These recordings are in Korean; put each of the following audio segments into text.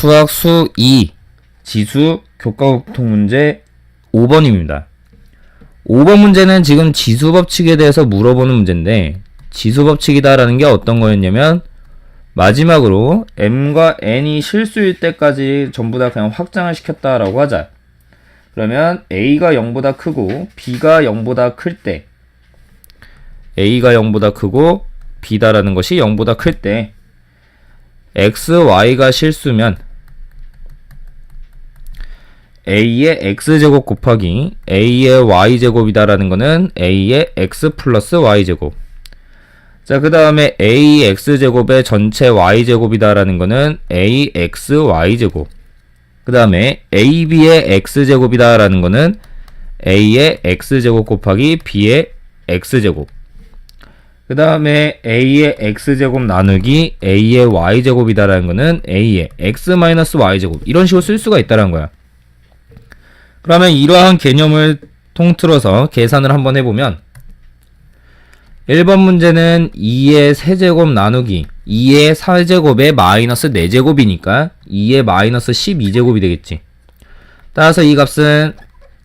수학 수 2 지수 교과보통 문제 5번입니다. 5번 문제는 지금 지수 법칙에 대해서 물어보는 문제인데 지수 법칙이다라는 게 어떤 거였냐면 마지막으로 m과 n이 실수일 때까지 전부 다 그냥 확장을 시켰다라고 하자. 그러면 a가 0보다 크고 b가 0보다 클 때 a가 0보다 크고 b다라는 것이 0보다 클 때 x, y가 실수면 a의 x제곱 곱하기 a의 y제곱이다라는 거는 a의 x 플러스 y제곱. 자, 그 다음에 ax제곱의 전체 y제곱이다라는 거는 axy제곱. 그 다음에 ab의 x제곱이다라는 거는 a의 x제곱 곱하기 b의 x제곱. 그 다음에 a의 x제곱 나누기 a의 y제곱이다라는 거는 a의 x-y제곱. 이런 식으로 쓸 수가 있다는 거야 그러면 이러한 개념을 통틀어서 계산을 한번 해보면 1번 문제는 2의 세제곱 나누기 2의 4제곱에 마이너스 4제곱이니까 2의 마이너스 12제곱이 되겠지. 따라서 이 값은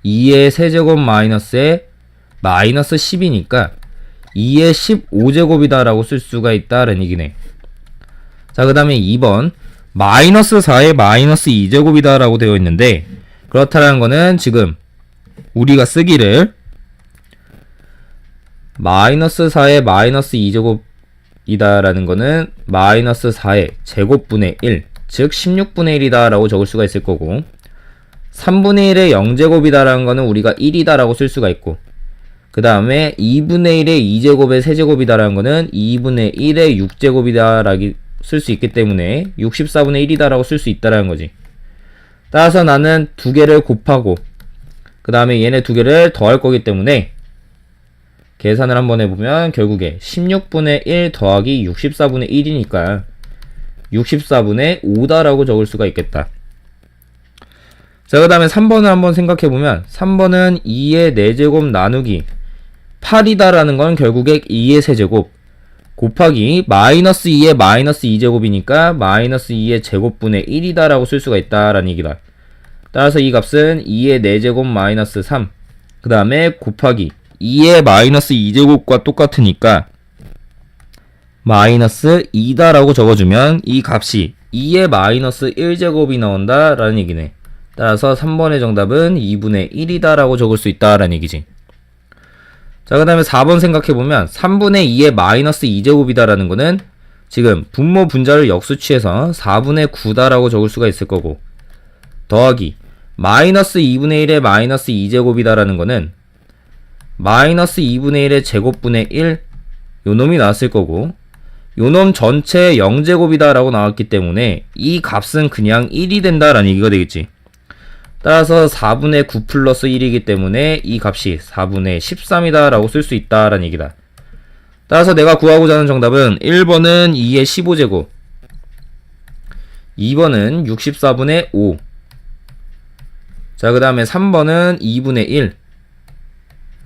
2의 세제곱 마이너스에 마이너스 10이니까 2의 15제곱이다 라고 쓸 수가 있다라는 얘기네. 자, 그 다음에 2번 마이너스 4의 마이너스 2제곱이다 라고 되어 있는데 그렇다는 거는 지금 우리가 쓰기를 마이너스 4의 마이너스 2제곱이다라는 거는 마이너스 4의 제곱분의 1, 즉 16분의 1이다 라고 적을 수가 있을 거고 3분의 1의 0제곱이다라는 거는 우리가 1이다 라고 쓸 수가 있고 그 다음에 2분의 1의 2제곱의 세제곱이다라는 거는 2분의 1의 6제곱이다 라고 쓸수 있기 때문에 64분의 1이다 라고 쓸 수 있다라는 거지 따라서 나는 두 개를 곱하고 그 다음에 얘네 두 개를 더할 거기 때문에 계산을 한번 해보면 결국에 16분의 1 더하기 64분의 1이니까 64분의 5다라고 적을 수가 있겠다. 자, 그 다음에 3번을 한번 생각해보면 3번은 2의 4제곱 나누기 8이다라는 건 결국에 2의 세제곱 곱하기 마이너스 2의 마이너스 2제곱이니까 마이너스 2의 제곱분의 1이다라고 쓸 수가 있다라는 얘기다. 따라서 이 값은 2의 4제곱 마이너스 3. 그 다음에 곱하기 2의 마이너스 2제곱과 똑같으니까 마이너스 2다라고 적어주면 이 값이 2의 마이너스 1제곱이 나온다라는 얘기네. 따라서 3번의 정답은 2분의 1이다라고 적을 수 있다라는 얘기지. 자, 그 다음에 4번 생각해보면 3분의 2의 마이너스 2제곱이다라는 거는 지금 분모 분자를 역수 취해서 4분의 9다라고 적을 수가 있을 거고 더하기 마이너스 2분의 1의 마이너스 2제곱이다라는 거는 마이너스 2분의 1의 제곱분의 1 요놈이 나왔을 거고 요놈 전체 0제곱이다라고 나왔기 때문에 이 값은 그냥 1이 된다라는 얘기가 되겠지. 따라서 4분의 9 플러스 1이기 때문에 이 값이 4분의 13이다 라고 쓸 수 있다 라는 얘기다. 따라서 내가 구하고자 하는 정답은 1번은 2의 15제곱 2번은 64분의 5 자, 그 다음에 3번은 2분의 1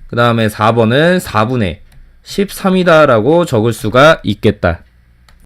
그 다음에 4번은 4분의 13이다 라고 적을 수가 있겠다.